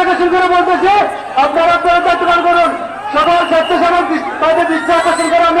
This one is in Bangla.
আকর্ষণ করে বলতেছে আপনারা আপনারা করুন। সকল স্বেচ্ছাসেবক দৃষ্টি- তাদের করে আমি